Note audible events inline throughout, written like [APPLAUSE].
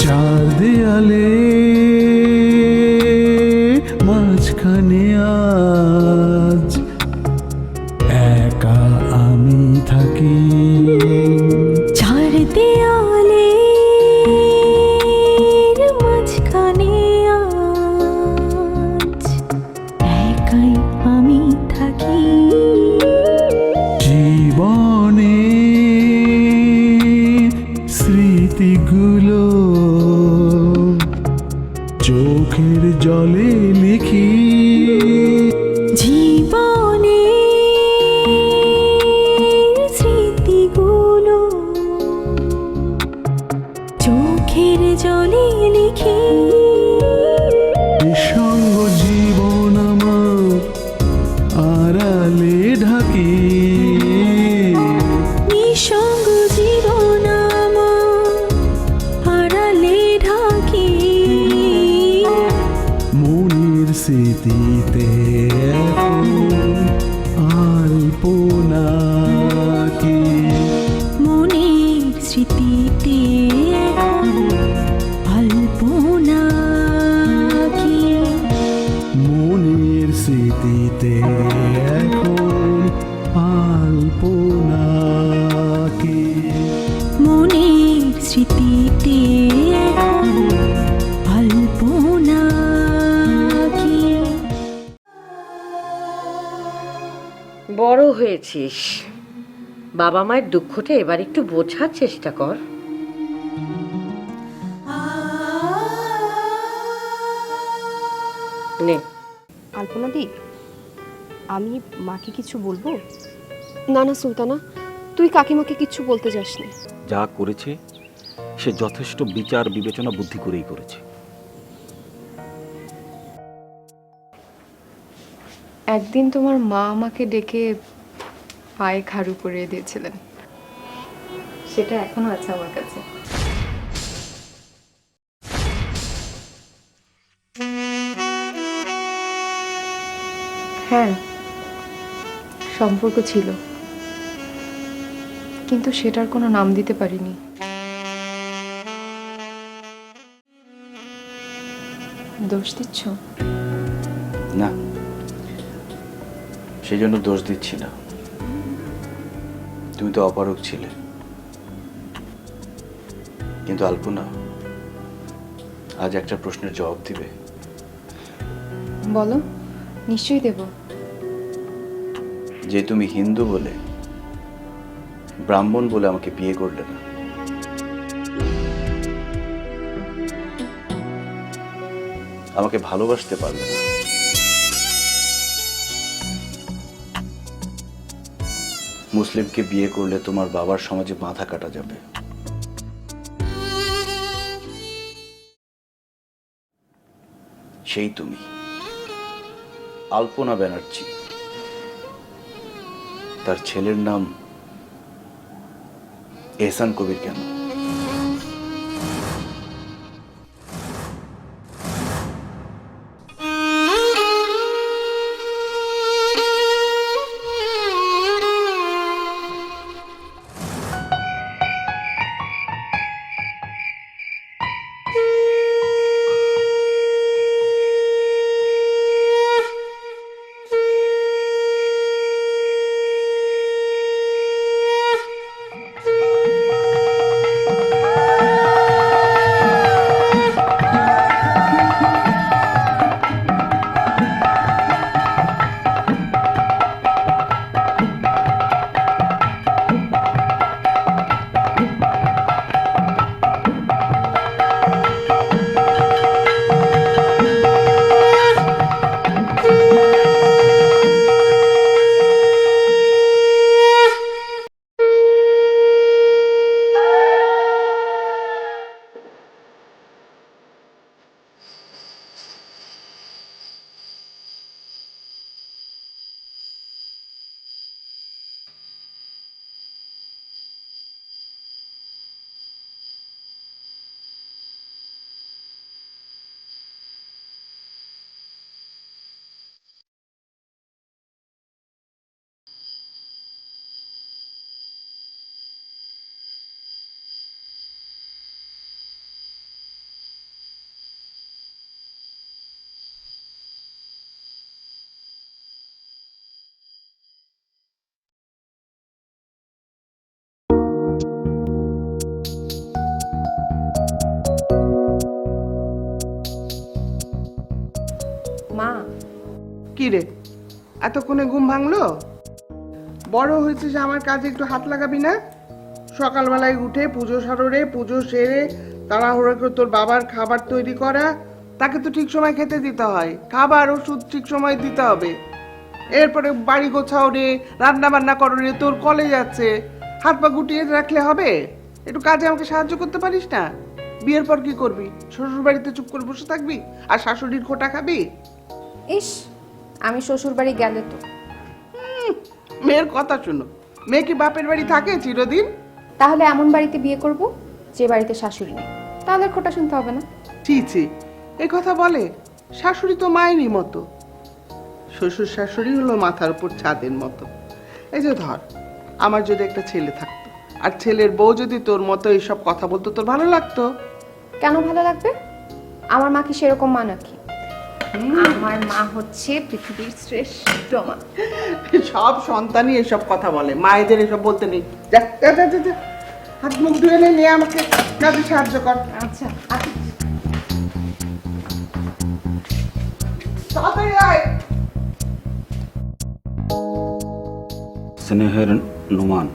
চার দেয়ালে এখন আলপনা কি মনের স্মৃতিতে আলপনা বড় হয়েছিস। বাবা মায়ের দুঃখটা এবার একটু বোঝার চেষ্টা কর। নে। আলপনাদি আমি মাকে কিছু বলব? না না সুলতানা তুই কাকিমাকে কিচ্ছু বলতে যাসনি। যা করেছে সে যথেষ্ট বিচার বিবেচনা বুদ্ধি করেই করেছে। একদিন তোমার মা আমাকে ডেকে পায়ে খাড়ু করে দিয়েছিলেন। সেটা এখনও আছে আমার কাছে। হ্যাঁ সম্পর্ক ছিল। কিন্তু সেটার কোনো নাম দিতে পারিনি। দোষ দিচ্ছ? না। সেই জন্য দোষ দিচ্ছি না। তুমি তো অপারক ছিলে। কিন্তু আলপনা আজ একটা প্রশ্নের জবাব দিবে। বলো নিশ্চয়ই দেব। যে তুমি হিন্দু বলে, ব্রাহ্মণ বলে আমাকে বিয়ে করলে না। আমাকে ভালোবাসতে পারলে না। মুসলিমকে বিয়ে করলে তোমার বাবার সমাজে মাথা কাটা যাবে। সেই তুমি। আলপনা ব্যানার্জি। তার ছেলের নাম এহসান কবির কেন? রে এতক্ষণে ঘুম ভাঙলো? বড় হয়েছিস, আমার কাজে একটু হাত লাগাবি না? সকালবেলায় উঠে পুজো সাররে, পুজো সেরে, তাড়াহুড়ো করে তোর বাবার খাবার তৈরি করা, তাকে তো ঠিক সময় খেতে দিতে হয়। খাবার, ওষুধ ঠিক সময় দিতে হবে। এরপরে বাড়ি গোছাও রে রান্না বান্না করো রে, তোর কলেজ আছে। হাত পা গুটিয়ে রাখলে হবে? একটু কাজে আমাকে সাহায্য করতে পারিস না? বিয়ের পর কি করবি? শ্বশুর বাড়িতে চুপ করে বসে থাকবি? আর শাশুড়ির খোটা খাবি? ইস আমি শ্বশুর বাড়ি গেলে তো। মেয়ের কথা শুনো। মেয়ে কি বাপের বাড়ি থাকে চিরদিন? তাহলে এমন বাড়িতে বিয়ে করব যে বাড়িতে শাশুড়ি নেই। তাহলে খোটা শুনতে হবে না। ছি ছি এই কথা বলে শাশুড়ি তো মায়েরই মতো। শ্বশুর শাশুড়ি হলো মাথার উপর ছাদের মতো। এই যে ধর আমার যদি একটা ছেলে থাকতো আর ছেলের বউ যদি তোর মতো এইসব কথা বলতো তোর ভালো লাগতো? কেন ভালো লাগবে? আমার মা কি সেরকম মা নাকি? আমার মা হচ্ছে পৃথিবীর শ্রেষ্ঠ মা। সব সন্তানই এসব কথা বলে মায়েদের এসব বলতে নেই। যা যা যা যা, যা। হাত মুখ ধুয়ে নে নিয়ে আমাকে কাজে সাহায্য কর। আচ্ছা তাড়াতাড়ি আয়। স্নেহের নুমান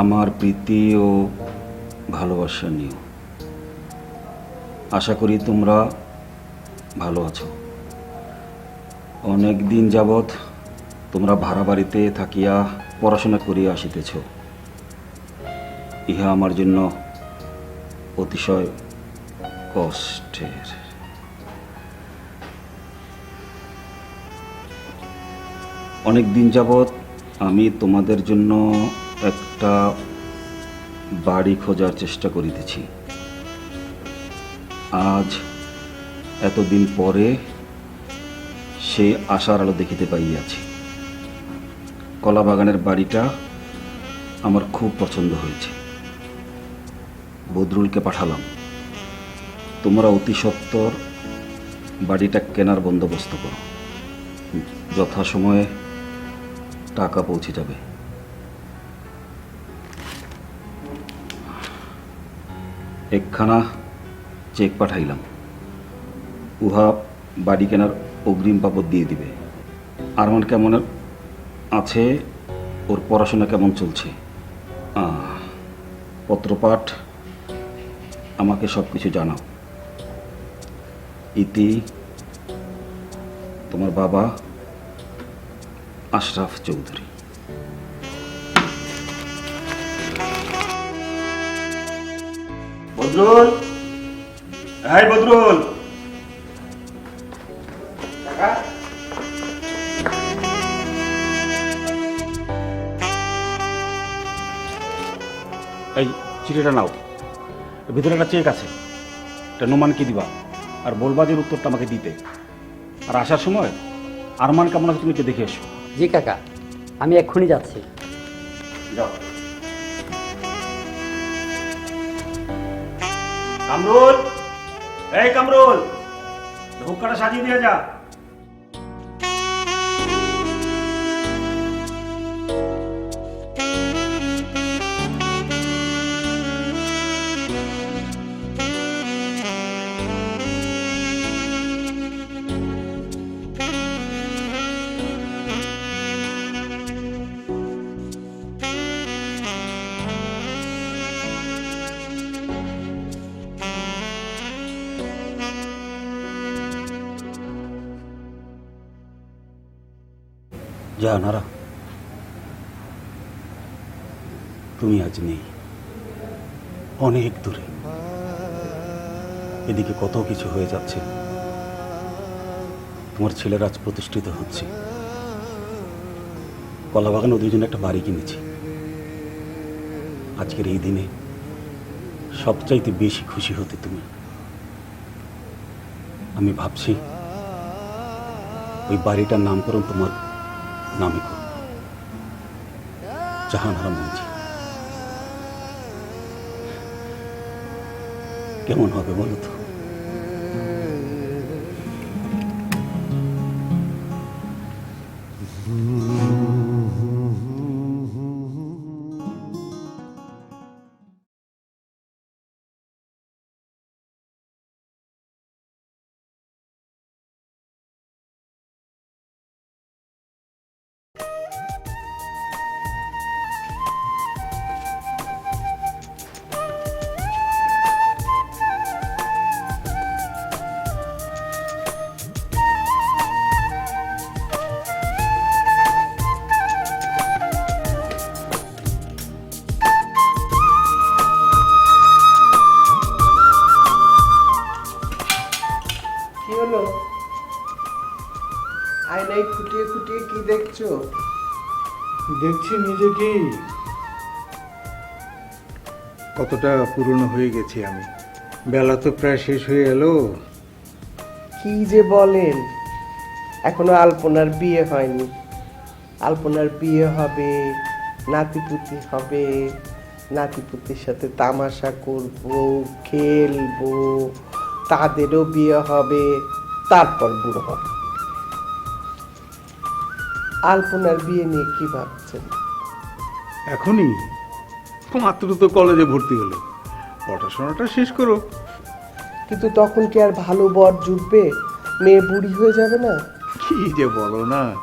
আমার প্রীতি ও ভালোবাসা নিও। আশা করি তোমরা ভালো আছো। অনেক দিন যাবৎ তোমরা ভাড়া বাড়িতে থাকিয়া পড়াশোনা করিয়া আসিতেছ। ইহা আমার জন্য অতিশয় কষ্টের। অনেক দিন যাবৎ আমি তোমাদের জন্য একটা বাড়ি খোঁজার চেষ্টা করিতেছি। আজ এতদিন পরে সেই আশার আলো দেখিতে পাইয়াছি। কলা বাগানের বাড়িটা আমার খুব পছন্দ হয়েছে। বদরুলকে পাঠালাম। তোমরা অতি সত্বর বাড়িটা কেনার বন্দোবস্ত করো। যথাসময়ে টাকা পৌঁছে যাবে। একখানা চেক পাঠাইলাম। উহা বাড়ি কেনার অগ্রিম বাবদ দিয়ে দিবে। আরমান কেমন আছে, ওর পড়াশোনা কেমন চলছে? পত্রপাঠ, আমাকে সব কিছু জানাও। ইতি, তোমার বাবা, আশরাফ চৌধুরী। বদরুল! হ্যাঁ বদরুল! এই চিঠিটা নাও। ভিতরে একটা চেক আছে। এটা নোমানকে দিবা? আর বলবাজের উত্তরটা আমাকে দিতে। আর আসার সময় আরমান কেমন আছে তুমি একটু দেখে এসো। জি কাকা আমি এক্ষুনি যাচ্ছি। যাও। কামরুল! এই কামরুল! হুক্কাটা সাজিয়ে দিয়ে যা। যা নারা তুমি আজ নেই। অনেক দূরে। এদিকে কত কিছু হয়ে যাচ্ছে। তোমার ছেলের আজ প্রতিষ্ঠিত হচ্ছে। কলাবাগানে দুজনে একটা বাড়ি কিনেছি। আজকের এই দিনে সবচাইতে বেশি খুশি হতে তুমি। আমি ভাবছি ওই বাড়িটার নামকরণ তোমার নামে করব জাহানারা মঞ্জি কেমন হবে বলো তো? কতটা পুরনো হয়ে গেছি আমি। বেলা তো প্রায় শেষ হয়ে এলো। কি যে বলেন এখনও আলপনার বিয়ে হয়নি। আলপনার বিয়ে হবে নাতিপুতি হবে নাতিপুতির সাথে তামাশা করব খেলব তাদেরও বিয়ে হবে তারপর বুড়ো হবে। আলপনার বিয়ে নিয়ে কি ভাবছেন? এখনই? মাত্র তো কলেজে ভর্তি হলো। পড়াশোনাটা শেষ করো। কিন্তু তখন কি আর ভালো বর জুটবে? মেয়ে বুড়ি হয়ে যাবে না? কি যে বলো না।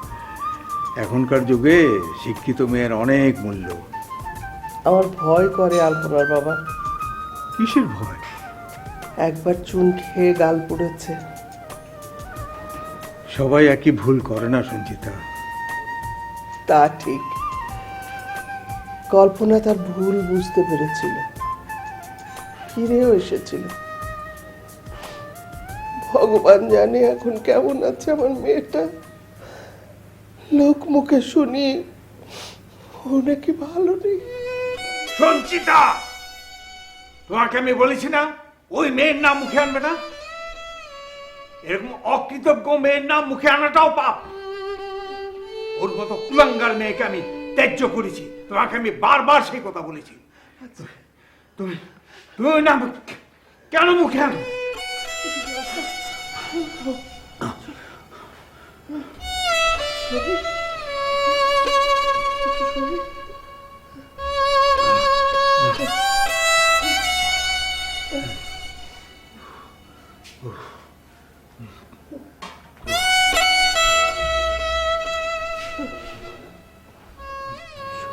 এখনকার যুগে শিক্ষিত মেয়ের অনেক মূল্য। আমার ভয় করে আলপনার বাবা। কিসের ভয়? একবার চুন খেয়ে গাল পুড়েছে। সবাই একই ভুল করে না সঞ্চিতা। তা ঠিক। কল্পনা তার ভুল বুঝতে পেরেছিল। ফিরেও এসেছিল। ভগবান জানে এখন কেমন আছে আমার মেয়েটা। লোক মুখে শুনি, ও নাকি ভালো নেই। সঞ্চিতা তোমাকে আমি বলেছি না, ওই মেয়ের নাম মুখে আনবে না? এরকম অকৃতজ্ঞ মেয়ের নাম মুখে আনাটাও পাপ। ওর মতো কুলাঙ্গার মেয়েকে আমি ত্যায্য করেছি। তোমাকে আমি বারবার সেই কথা বলেছি। তুমি তুমি না কেন মুখে আনো?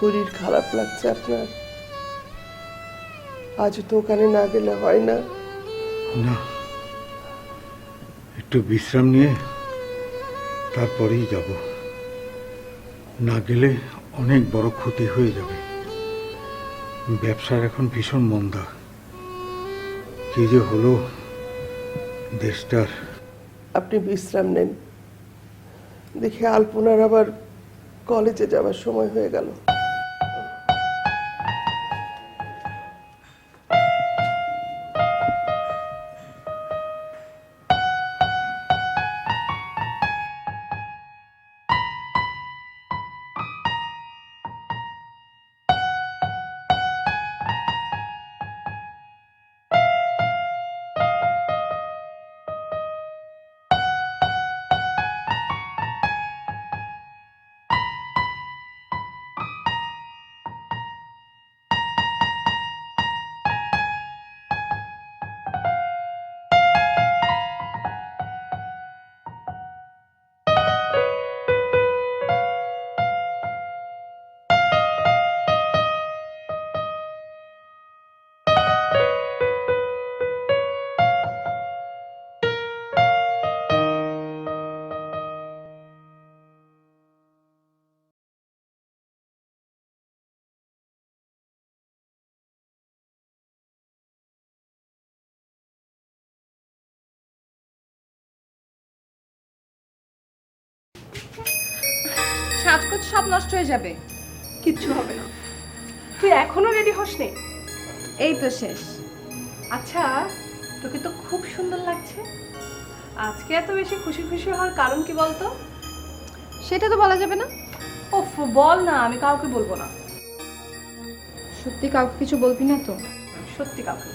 শরীর খারাপ লাগছে আপনার। আজ তো ওখানে না গেলে হয় না। না একটু বিশ্রাম নিয়ে তারপরেই যাব। না গেলে অনেক বড় ক্ষতি হয়ে যাবে। ব্যবসার এখন ভীষণ মন্দা। কি যে হলো দেশটার। আপনি বিশ্রাম নেন। দেখে আলপনার আবার কলেজে যাওয়ার সময় হয়ে গেল। সাজগোজ সব নষ্ট হয়ে যাবে। কিচ্ছু হবে না। তুই এখনও রেডি হসনি? এই তো শেষ। আচ্ছা তোকে তো খুব সুন্দর লাগছে। আজকে এত বেশি খুশি খুশি হওয়ার কারণ কি বলতো? সেটা তো বলা যাবে না। ওফ বল না আমি কাউকে বলব না। সত্যি কাউকে কিছু বলবি না তো? সত্যি কাউকে।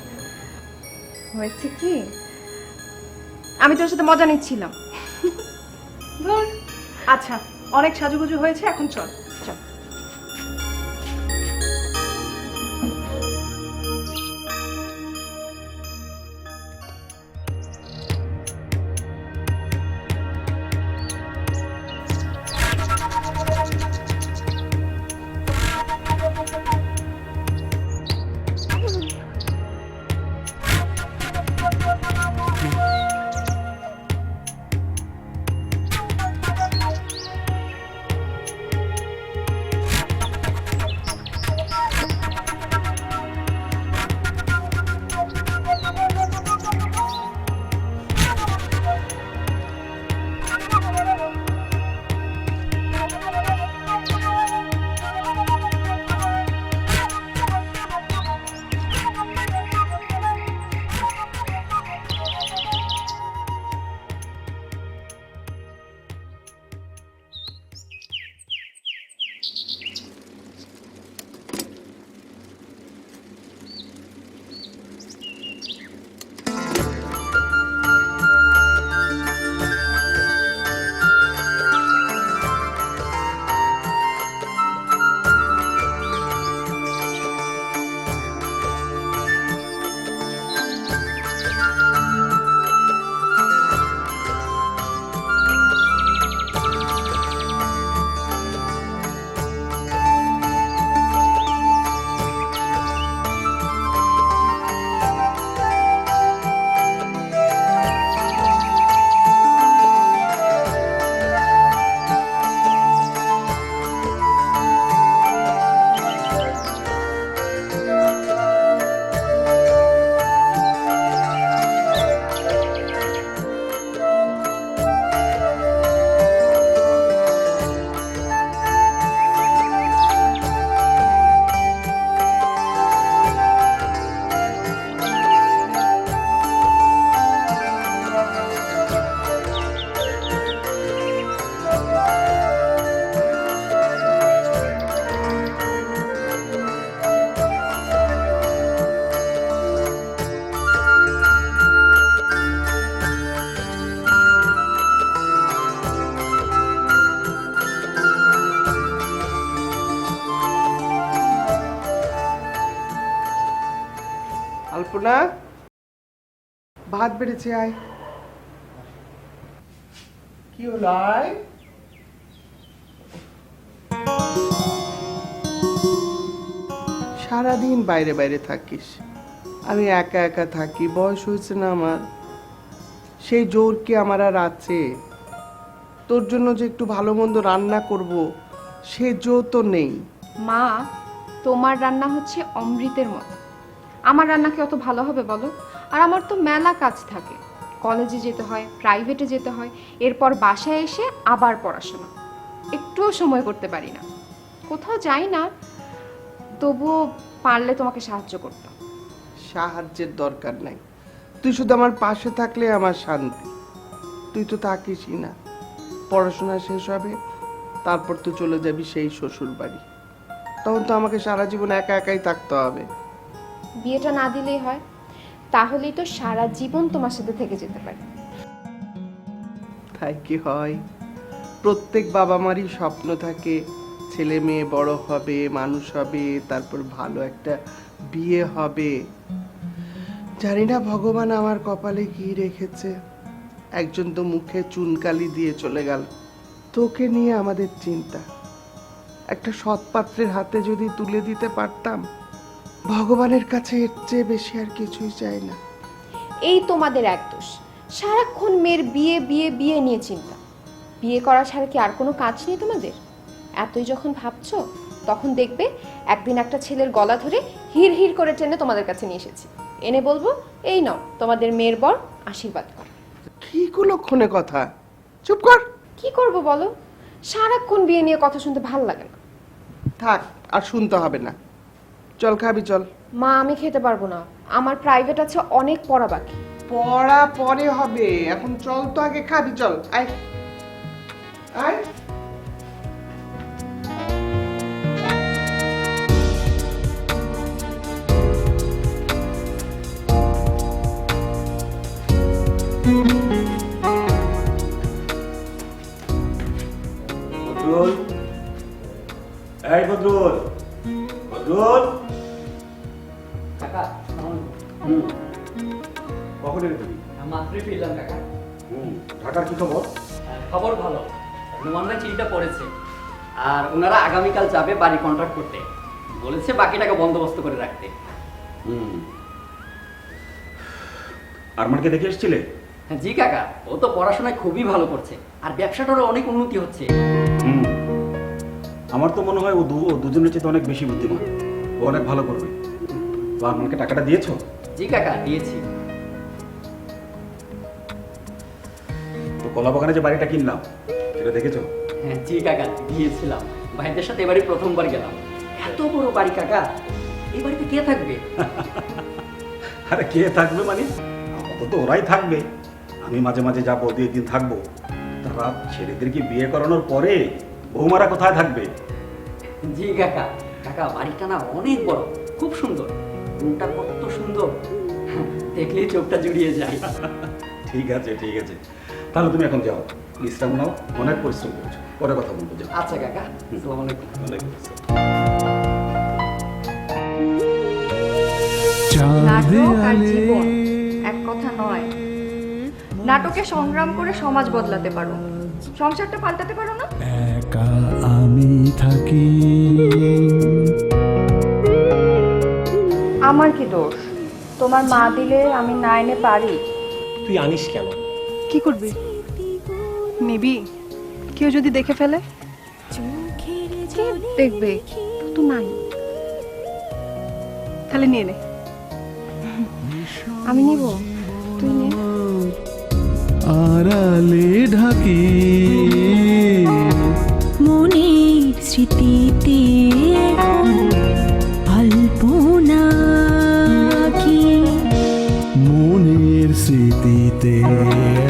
হয়েছে কি? আমি তোর সাথে মজা নিচ্ছিলাম। ধর। আচ্ছা অনেক সাজুগুজু হয়েছে এখন চল। চল ভাত বেড়েছে, আয়। কি হলো, আয়? সারাদিন বাইরে বাইরে থাকিস। আমি একা একা থাকি, বয়স হয়েছে না আমার। সেই জোর কি আমার আর আছে? তোর জন্য যে একটু ভালো মন্দ রান্না করব, সে জোর তো নেই। মা, তোমার রান্না হচ্ছে অমৃতের মতো। আমার রান্না কি অত ভালো হবে বলো? আর আমার তো মেলা কাজ থাকে। কলেজে যেতে হয় প্রাইভেটে যেতে হয়, এরপর বাসায় এসে আবার পড়াশোনা। একটুও সময় করতে পারি না। কোথাও যাই না, তবুও পারলে তোমাকে সাহায্য করতাম। সাহায্যের দরকার নাই। তুই শুধু আমার পাশে থাকলে আমার শান্তি। তুই তো থাকিসই না। পড়াশোনা শেষ হবে, তারপর তো চলে যাবি সেই শ্বশুর বাড়ি তখন তো আমাকে সারা জীবন একা একাই থাকতে হবে। বিয়েটা না দিলেই হয়, তাহলেই তো সারা জীবন তোমার সাথে থেকে যেতে পারে। তাই কি হয়? প্রত্যেক বাবা মারই স্বপ্ন থাকে, ছেলে মেয়ে বড় হবে, মানুষ হবে, তারপর ভালো একটা বিয়ে হবে। জানি না ভগবান আমার কপালে কি রেখেছে। একজন তো মুখে চুনকালি দিয়ে চলে গেল। তোকে নিয়ে আমাদের চিন্তা। একটা সৎপাত্রের হাতে যদি তুলে দিতে পারতাম ভগবানের কাছে এর চেয়ে বেশি আর কিছুই চাই না। এই তোমাদের এক দোষ। সারাক্ষণ মেয়ের বিয়ে বিয়ে বিয়ে নিয়ে চিন্তা। বিয়ে করা ছাড়া কি আর কোনো কাজ নেই তোমাদের? এতই যখন ভাবছ তখন দেখবে একদিন একটা ছেলের গলা ধরে হির হির করে টেনে তোমাদের কাছে নিয়ে এসেছি। এনে বলব এই নাও তোমাদের মেয়ের বর আশীর্বাদ কর। কি কুলক্ষণে কথা? চুপ কর। কি করব বলো? সারাক্ষণ বিয়ে নিয়ে কথা শুনতে ভালো লাগে না। থাক আর শুনতে হবে না। চল খাবি চল। মা আমি খেতে পারব না। আমার প্রাইভেট আছে অনেক পড়া বাকি। পড়া পরে হবে। এখন চল তো আগে খাবি চল। আয়। আয়। বদরুল। এই বদরুল। বদরুল। কখন এলে তুমি? মাত্রই ফিরলাম কাকা হুম ঢাকার কি খবর? খবর ভালো। নোমানরা চিঠিটা পড়েছে। আর ওনারা আগামীকাল যাবে বাড়ি কন্ট্রাক্ট করতে। বলেছে বাকি টাকা বন্দোবস্ত করে রাখতে। হুম। আরমানকে দেখে এসেছিলে? হ্যাঁ, জি কাকা ও তো পড়াশোনায় খুবই ভালো করছে। আর ব্যবসাটারও অনেক উন্নতি হচ্ছে। হুম। আমার তো মনে হয় ও দুজনের চেয়ে অনেক বেশি বুদ্ধিমান। ও অনেক ভালো করবে। তো আরমানকে টাকাটা দিয়েছ? জি কাকা দিয়েছি। তো কলা বাগানে যে বাড়িটা কিনলাম সেটা দেখেছ? হ্যাঁ জি কাকা দিয়েছিলাম। ভাইদের সাথে এবারে প্রথমবার গেলাম। এত বড় বাড়ি কাকা এই বাড়িতে কে থাকবে? [LAUGHS] আরে কে থাকবে মানে? আপাতত ওরাই থাকবে। আমি মাঝে মাঝে যাব দুই দিন থাকব। তারা ছেলেদেরকে বিয়ে করানোর পরে বৌমারা কোথায় থাকবে? জি কাকা কাকা বাড়িটা না অনেক বড় খুব সুন্দর। রুমটা কত সুন্দর দেখলেই চোখটা জুড়িয়ে যায়। ঠিক আছে ঠিক আছে। তাহলে তুমি এখন যাও। বিশ্রাম নাও অনেক পরিশ্রম করেছ। পরে কথা বলব যাও। আচ্ছা কাকা। আসসালামু আলাইকুম। ওয়ালাইকুম নাটক আর জীবন এক কথা নয়। নাটকে সংগ্রাম করে সমাজ বদলাতে পারো। সংসারটা পাল্টাতে পারো না? একা আমি থাকি। আমার কি দোষ? তোমার মা দিলে আমি না এনে পারি। তুই আনিস কেন? কি করবি? নিবি কেউ যদি দেখে ফেলে? দেখবে? তো নাই। তাহলে নিয়ে নে। আমি নিব। তুই নে। আড়ালে ঢাকি। মনের স্মৃতিতে day.